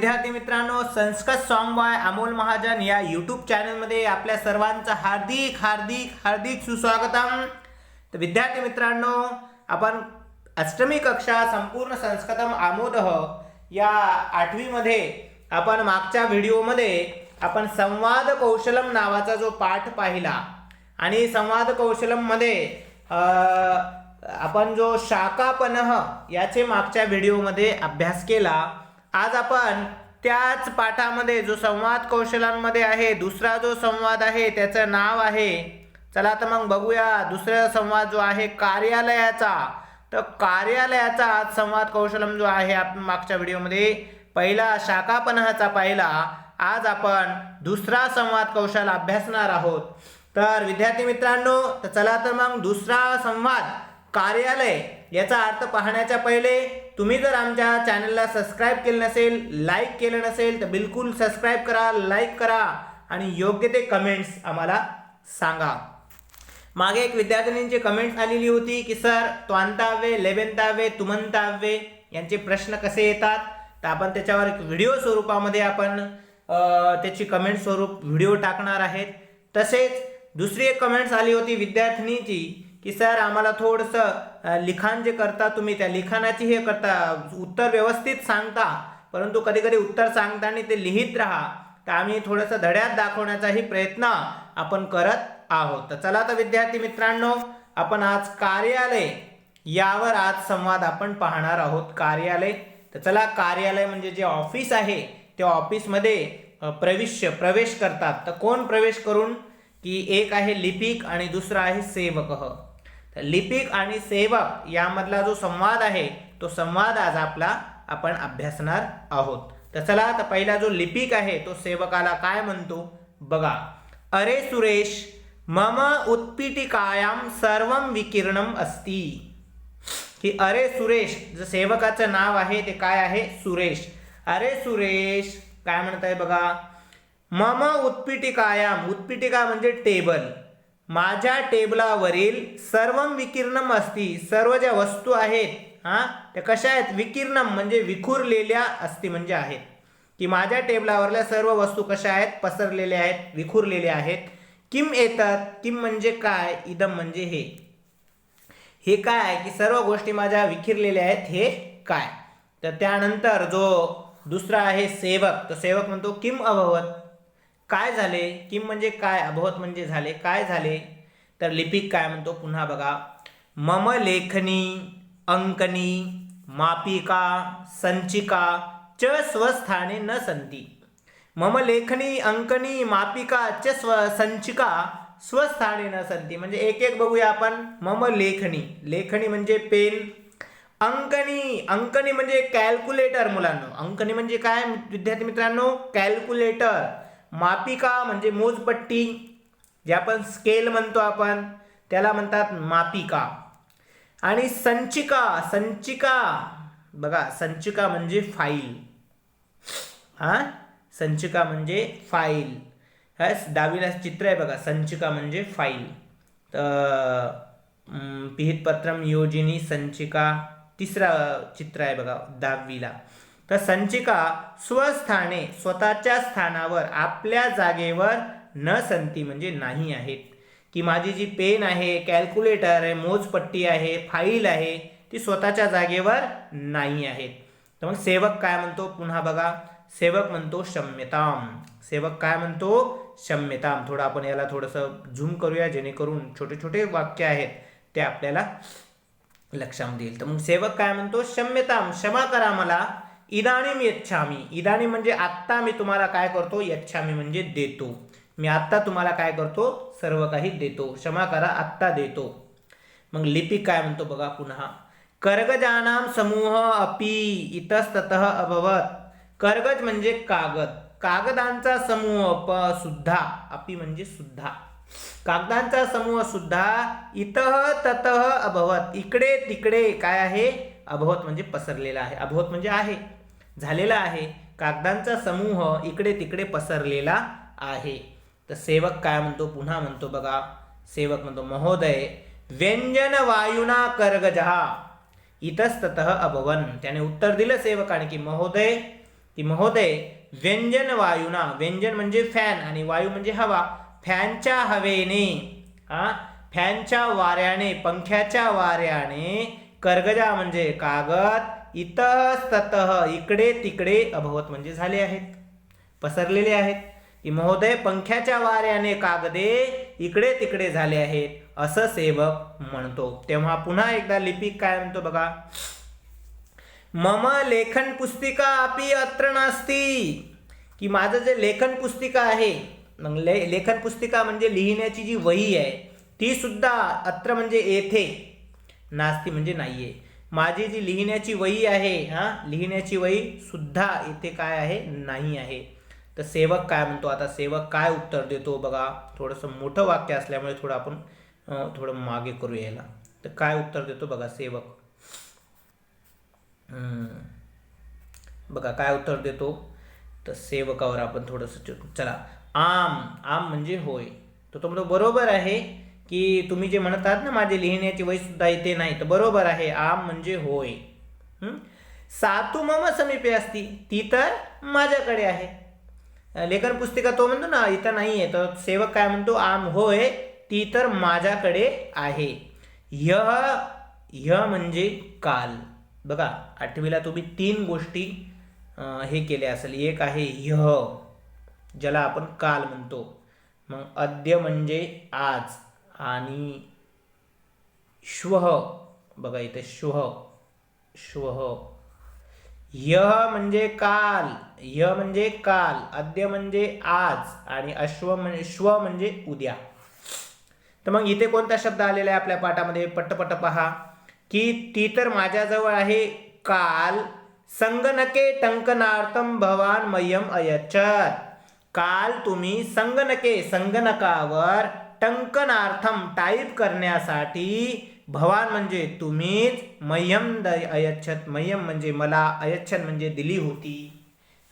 विद्यार्थी मित्रांनो Sanskrit song boy Amol Mahajan या यूट्यूब चॅनलमध्ये आपल्या सर्वांचं हार्दिक हार्दिक हार्दिक सुस्वागतम. तर विद्यार्थी मित्रांनो आपण अष्टमी कक्षा संपूर्ण संस्कृतम आमोदह या आठवीमध्ये आपण मागच्या व्हिडिओमध्ये आपण संवाद कौशलम नावाचा जो पाठ पाहिला आणि संवाद कौशलममध्ये आपण जो शाखापनह याचे मागच्या व्हिडिओमध्ये अभ्यास केला. आज आपण त्याच पाठामध्ये जो संवाद कौशलांमध्ये आहे दुसरा जो संवाद आहे त्याचं नाव आहे. चला तर मग बघूया दुसरा संवाद जो आहे कार्यालयाचा. तर कार्यालयाचा आज संवाद कौशलम जो आहे आपण मागच्या व्हिडिओमध्ये पहिला शाखापनहाचा पाहिला. आज आपण दुसरा संवाद कौशल अभ्यासणार आहोत. तर विद्यार्थी मित्रांनो तर चला तर मग दुसरा संवाद कार्यालय याचा अर्थ पाहण्याच्या पहिले तुम्ही जर आमच्या चॅनलला सबस्क्राईब केलं नसेल लाईक केलं नसेल तर बिलकुल सबस्क्राईब करा लाईक करा आणि योग्य ते कमेंट्स आम्हाला सांगा. मागे एक विद्यार्थिनींची कमेंट्स आलेली होती की सर त्वांतावे लेवेंतावे तुमंतावे यांचे प्रश्न कसे येतात? तर आपण त्याच्यावर एक व्हिडिओ स्वरूपामध्ये आपण त्याची कमेंट स्वरूप व्हिडिओ टाकणार आहेत. तसेच दुसरी एक कमेंट्स आली होती विद्यार्थिनीची की सर आम्हाला थोडंसं लिखाण जे करता तुम्ही त्या लिखाणाची हे करता. उत्तर व्यवस्थित सांगता परंतु कधी कधी उत्तर सांगताना ते लिहित राहा. तर आम्ही थोडंसं धड्यात दाखवण्याचाही प्रयत्न आपण करत आहोत. तर चला तर विद्यार्थी मित्रांनो आपण आज कार्यालय यावर आज संवाद आपण पाहणार आहोत. कार्यालय तर चला कार्यालय म्हणजे जे ऑफिस आहे त्या ऑफिसमध्ये प्रविश्य प्रविष्य प्रवेश करतात. तर कोण प्रवेश करून की एक आहे लिपिक आणि दुसरा आहे सेवक? तर लिपिक आणि सेवक यामधला जो संवाद आहे तो संवाद आज आपला आपण अभ्यासणार आहोत. तर चला तर पहिला जो लिपिक आहे तो सेवकाला काय म्हणतो? बघा अरे सुरेश मम उत्पीटिकायाम सर्व विकिरणम अस्ति. की अरे सुरेश जे सेवकाचं नाव आहे ते काय आहे? सुरेश. अरे सुरेश काय म्हणत आहे बघा मम उत्पीठिकायाम उत्पीठिका म्हणजे टेबल. माझ्या टेबलावरील सर्व विकिरणम असती सर्व ज्या वस्तू आहेत हां त्या कशा आहेत? विकिरणम म्हणजे विखुरलेल्या असती म्हणजे आहेत. की माझ्या टेबलावरल्या सर्व वस्तू कशा आहेत? पसरलेल्या आहेत विखुरलेल्या आहेत. किम येतात किम म्हणजे काय? इदम म्हणजे हे. हे काय आहे? की सर्व गोष्टी माझ्या विखिरलेल्या आहेत हे काय? तर त्यानंतर जो दुसरा आहे सेवक तर सेवक म्हणतो किम अभवत. काय झाले किम म्हणजे काय अभवत म्हणजे झाले काय झाले? तर लिपिक काय म्हणतो? पुन्हा बघा. मम लेखनी अंकनी मापिका संचिका च स्वस्थाने न संती. मम लेखनी अंकनी मापिका च स्व संचिका स्वस्थाने न संती. म्हणजे एक एक बघूया आपण. मम लेखनी. लेखनी म्हणजे पेन. अंकनी अंकनी म्हणजे कॅल्क्युलेटर मुलांनो. अंकनी म्हणजे काय विद्यार्थी मित्रांनो? कॅल्क्युलेटर मापिका म्हणजे मोजपट्टी जे आपण स्केल म्हणतो आपण त्याला म्हणतात मापिका. आणि संचिका संचिका बघा संचिका म्हणजे फाईल हा? संचिका म्हणजे फाईल हा डावीला चित्र आहे बघा संचिका म्हणजे फाईल तर अं, पिहितपत्रम योजिनी संचिका तिसरा चित्र आहे बघा दहावीला तर संचिका स्वस्थाने स्वतःच्या स्थानावर आपल्या जागेवर न संती म्हणजे नाही आहेत. की माझी जी पेन आहे कॅल्क्युलेटर आहे मोजपट्टी आहे फाईल आहे ती स्वतःच्या जागेवर नाही आहेत. तर मग सेवक काय म्हणतो? पुन्हा बघा. सेवक म्हणतो क्षम्यताम सेवक काय म्हणतो? क्षम्यताम थोडं आपण याला थोडंसं झूम करूया जेणेकरून छोटे छोटे वाक्य आहेत ते आपल्याला लक्षामध्ये येईल. तर मग सेवक काय म्हणतो? क्षम्यताम क्षमा करा मला. इदानीम यच्छामी. इदानी म्हणजे आत्ता मी तुम्हाला काय करतो? यच्छामी म्हणजे देतो. मी आत्ता तुम्हाला काय करतो? सर्व काही देतो. क्षमा करा आत्ता देतो. मग लिपिक काय म्हणतो बघा पुन्हा. कर्गजानाम समूह अपि इतस्तत अभवत. कर्गज म्हणजे कागद. कागदांचा समूह प सुद्धा अपि म्हणजे सुद्धा. कागदांचा समूह सुद्धा इतः ततः अभवत. इकडे तिकडे काय आहे? अभवत म्हणजे पसरलेला आहे. अभवत म्हणजे आहे. झालेला आहे. कागदांचा समूह इकडे तिकडे पसरलेला आहे. तर सेवक काय म्हणतो? पुन्हा म्हणतो बघा. सेवक म्हणतो महोदय व्यंजन वायुना कर्गजहा. इतस्ततः अभवन. त्याने उत्तर दिलं सेवकाने की महोदय की महोदय व्यंजन वायुना. व्यंजन म्हणजे फॅन आणि वायू म्हणजे हवा. फॅनच्या हवेने हा फॅनच्या वाऱ्याने पंख्याच्या वाऱ्याने कर्गजा म्हणजे कागद इतस्ततः इकडे तिकडे अभवत म्हणजे झाले आहेत. पसरलेले आहेत. की महोदय पंख्याच्या वाऱ्याने कागदे इकडे तिकडे झाले आहेत असं सेवक म्हणतो. तेव्हा पुन्हा एकदा लिपिक काय म्हणतो बघा? मम लेखन पुस्तिका अपि अत्र नास्ती. की माझं जे लेखन पुस्तिका आहे मग ले लेखन पुस्तिका म्हणजे लिहिण्याची जी वही आहे ती सुद्धा अत्र म्हणजे येथे नास्ती म्हणजे नाही आहे माझी जी लिहिण्याची वही आहे हा लिहिण्याची वही सुद्धा इथे काय आहे? नाही आहे. तर सेवक काय म्हणतो? आता सेवक काय उत्तर देतो? बघा थोडंसं मोठं वाक्य असल्यामुळे थोडं आपण थोडं मागे करू यायला तर काय उत्तर देतो बघा सेवक? हम्म. बघा काय उत्तर देतो? तर सेवकावर आपण थोडंसं चला. आम. आम म्हणजे होय. तर तो म्हणतो बरोबर आहे. की तुम्ही जे म्हणत आहात ना माझे लिहिण्याची वयसुद्धा इथे नाही तर बरोबर आहे आम म्हणजे होय. सातू मम समीपे असती ती तर माझ्याकडे आहे. लेखन पुस्तिका तो म्हणतो ना इथं नाही आहे तर सेवक काय म्हणतो आम होय ती तर माझ्याकडे आहे. य य म्हणजे काल. बघा आठवीला तुम्ही तीन गोष्टी हे केले असेल. एक आहे य ज्याला आपण काल म्हणतो. मग अद्य म्हणजे आज. आणि श्वः बघा इथे श्वः श्वः य म्हणजे काल य म्हणजे काल अद्य म्हणजे आज आणि अश्व म्हणजे श्व म्हणजे उद्या. तर मग इथे कोणता शब्द आलेला आहे आपल्या पाठामध्ये? पटपट पहा. की ती तर माझ्याजवळ आहे. काल संगणके टंकनार्थम भवान मयम अयचत काल तुम्ही संगणके संगणकावर टंकनार्थम टाईप करण्यासाठी भवान म्हणजे तुम्हीच मह्यम द अयच्छत मह्यम म्हणजे मला अयच्छत म्हणजे दिली होती.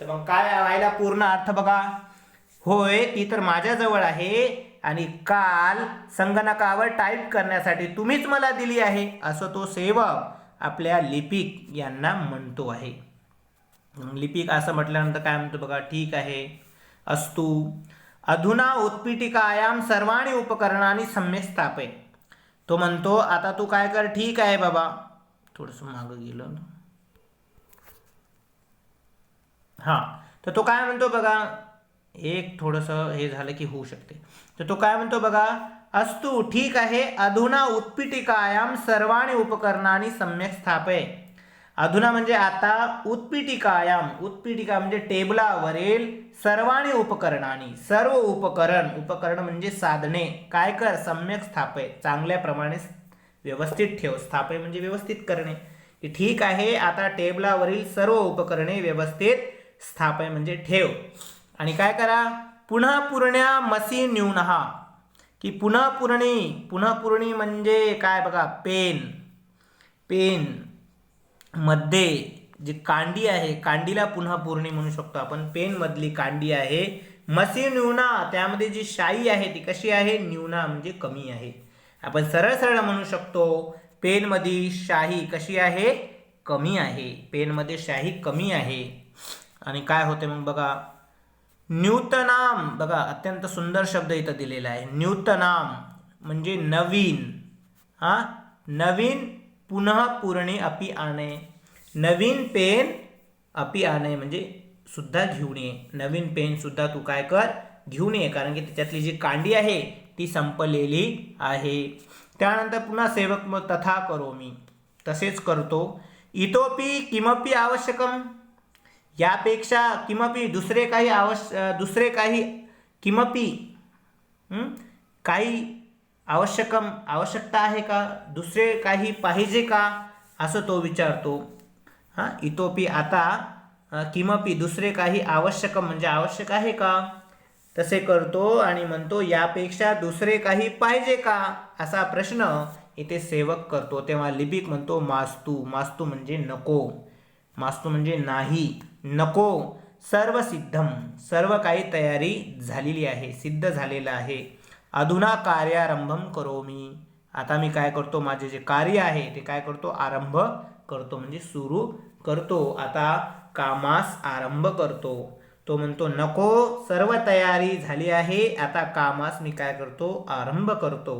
तर मग काय व्हायला पूर्ण अर्थ बघा. होय ती तर माझ्याजवळ आहे आणि काल संगणकावर टाईप करण्यासाठी तुम्हीच मला दिली आहे असं तो सेवक आपल्या लिपिक यांना म्हणतो आहे. लिपिक असं म्हटल्यानंतर काय म्हणतो बघा ठीक आहे. अस्तु. अधुना उत्पीठिकायाम सर्वाणी उपकरणाने सम्यक स्थापय। तो म्हणतो आता तू काय कर? ठीक आहे बाबा. थोडंसं मागं गेलं ना. हां तर तो काय म्हणतो बघा एक थोडंसं हे झालं की होऊ शकते. तर तो काय म्हणतो बघा अस्तु ठीक आहे अधुना उत्पीठिकायाम सर्वाणी उपकरणाने सम्यक स्थापय. अधुना म्हणजे आता उत्पीठिकायाम उत्पीठिका म्हणजे टेबलावरील सर्वाणी उपकरणाने सर्व उपकरण उपकरण म्हणजे साधने काय कर सम्यक स्थापय चांगल्या प्रमाणे व्यवस्थित ठेव स्थापय म्हणजे व्यवस्थित करणे. की ठीक आहे आता टेबलावरील सर्व उपकरणे व्यवस्थित स्थापय म्हणजे ठेव. आणि काय करा पुन्हा पुरण्या मसी न्यूनहा की पुन्हा पुरणी पुन्हा पुरणी म्हणजे काय बघा पेन. पेन. मध्ये जी कांडी आहे कांडीला पुन्हा पूर्णी म्हणू शकतो आपण. पेनमधली कांडी आहे. मसी न्यूना त्यामध्ये जी शाई आहे ती कशी आहे? न्यूना म्हणजे कमी आहे. आपण सरळ सरळ म्हणू शकतो पेनमधी शाही कशी आहे? कमी आहे. पेनमध्ये शाही कमी आहे. आणि काय होते मग बघा? न्यूतनाम बघा अत्यंत सुंदर शब्द इथं दिलेला आहे. न्यूतनाम म्हणजे नवीन. हां? नवीन पुन्हा पूर्णे अपि आणे नवीन पेन अपि आणे म्हणजे सुद्धा घेऊन ये। नवीन पेन सुद्धा तू काय कर? घेऊन ये कारण की त्याच्यातली जी कांडी आहे ती संपलेली आहे. त्यानंतर पुन्हा सेवक मग तथा करो मी। तसेच करतो। इतोपि किमपि आवश्यकम। यापेक्षा किमपि दुसरे काही आवश्य दुसरे काही किमपि काही आवश्यकम आवश्यकता आहे का? दुसरे काही पाहिजे का? असं तो विचारतो. हां इतोपि आता किमपी किमपि दुसरे काही आवश्यकम म्हणजे आवश्यक आहे का? तसे करतो आणि म्हणतो यापेक्षा दुसरे काही पाहिजे का? असा प्रश्न इथे सेवक करतो. तेव्हा लिपिक म्हणतो मास्तू. मास्तू म्हणजे नको. मास्तू म्हणजे नाही. नको. सर्व सिद्धम सर्व काही तयारी झालेली आहे. सिद्ध झालेलं आहे. अधुना कार्यारंभम करो मी आता मी काय करतो माझे जे कार्य आहे ते काय करतो? आरंभ करतो म्हणजे सुरू करतो. आता कामास आरंभ करतो. तो म्हणतो नको सर्व तयारी झाली आहे. आता कामास मी काय करतो? आरंभ करतो.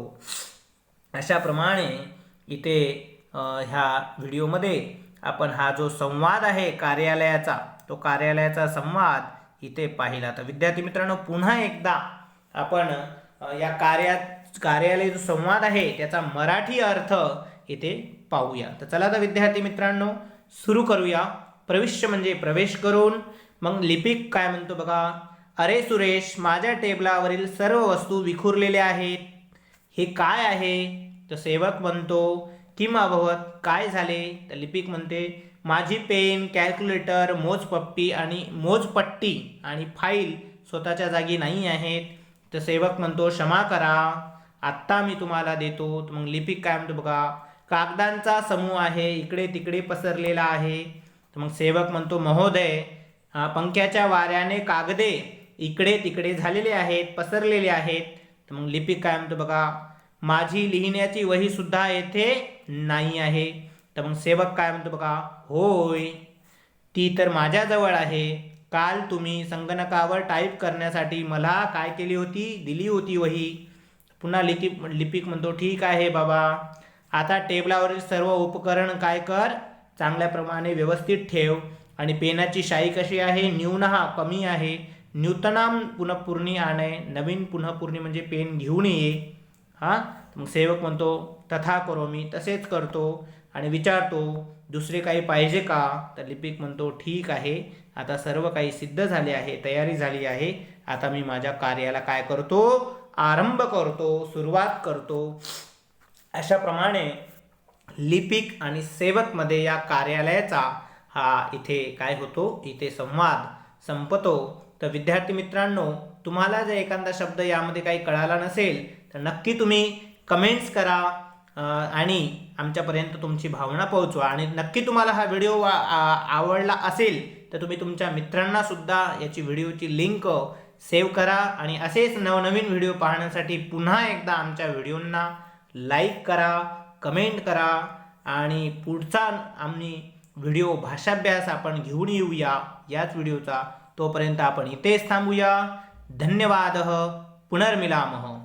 अशाप्रमाणे इथे ह्या व्हिडिओमध्ये आपण हा जो संवाद आहे कार्यालयाचा तो कार्यालयाचा संवाद इथे पाहिला. तर विद्यार्थी मित्रांनो पुन्हा एकदा आपण या कार्यात कार्यालय जो संवाद आहे त्याचा मराठी अर्थ इथे पाहूया. तर चला तर विद्यार्थी मित्रांनो सुरू करूया. प्रविष्य म्हणजे प्रवेश करून. मग लिपिक काय म्हणतो बघा? अरे सुरेश माझ्या टेबलावरील सर्व वस्तू विखुरलेल्या आहेत. हे काय आहे? तर सेवक म्हणतो किम अभवत काय झाले? तर लिपिक म्हणते माझी पेन कॅल्क्युलेटर मोजपप्पी आणि मोजपट्टी आणि फाईल स्वतःच्या जागी नाही आहेत. तर सेवक म्हणतो क्षमा करा आत्ता मी तुम्हाला देतो. मग लिपिक काय म्हणतो बघा कागदांचा समूह आहे इकडे तिकडे पसरलेला आहे. तर मग सेवक म्हणतो महोदय पंख्याच्या वाऱ्याने कागदे इकडे तिकडे झालेले आहेत पसरलेले आहेत. तर मग लिपिक काय म्हणतो बघा माझी लिहिण्याची वहीसुद्धा येथे नाही आहे. तर मग सेवक काय म्हणतो बघा होय ती तर माझ्याजवळ आहे. काल तुम्ही संगणकावर टाईप करण्यासाठी मला काय केली होती? दिली होती वही. पुन्हा लिपिक लिपिक म्हणतो ठीक आहे बाबा. आता टेबलावरील सर्व उपकरण काय कर? चांगल्याप्रमाणे व्यवस्थित ठेव. आणि पेनाची शाई कशी आहे? न्यूनहा कमी आहे. न्यूतनाम पुनఃपूर्णी आणे. नवीन पुनःपूर्णी म्हणजे पेन घेऊन ये. हां? मग सेवक म्हणतो तथा करो मी तसेच करतो. आणि विचारतो दुसरे काही पाहिजे का? तर लिपिक म्हणतो ठीक आहे. आता सर्व काही सिद्ध झाले आहे तयारी झाली आहे. आता मी माझ्या कार्याला काय करतो? आरंभ करतो सुरुवात करतो. अशाप्रमाणे लिपिक आणि सेवकमध्ये या कार्यालयाचा हा इथे काय होतो? इथे संवाद संपतो. तर विद्यार्थी मित्रांनो तुम्हाला जर एखादा शब्द यामध्ये काही कळाला नसेल तर नक्की तुम्ही कमेंट्स करा. आणि आमच्यापर्यंत तुमची भावना पोहोचवा. आणि नक्की तुम्हाला हा व्हिडिओ वा आवडला असेल तर तुम्ही तुमच्या मित्रांना सुद्धा याची व्हिडिओची लिंक सेव्ह करा आणि असेच नवनवीन व्हिडिओ पाहण्यासाठी पुन्हा एकदा आमच्या व्हिडिओंना लाईक करा कमेंट करा आणि पुढचा आम्ही व्हिडिओ भाषाभ्यास आपण घेऊन येऊया याच व्हिडिओचा. तोपर्यंत आपण इथेच थांबूया. धन्यवाद. पुनर्मिलामः.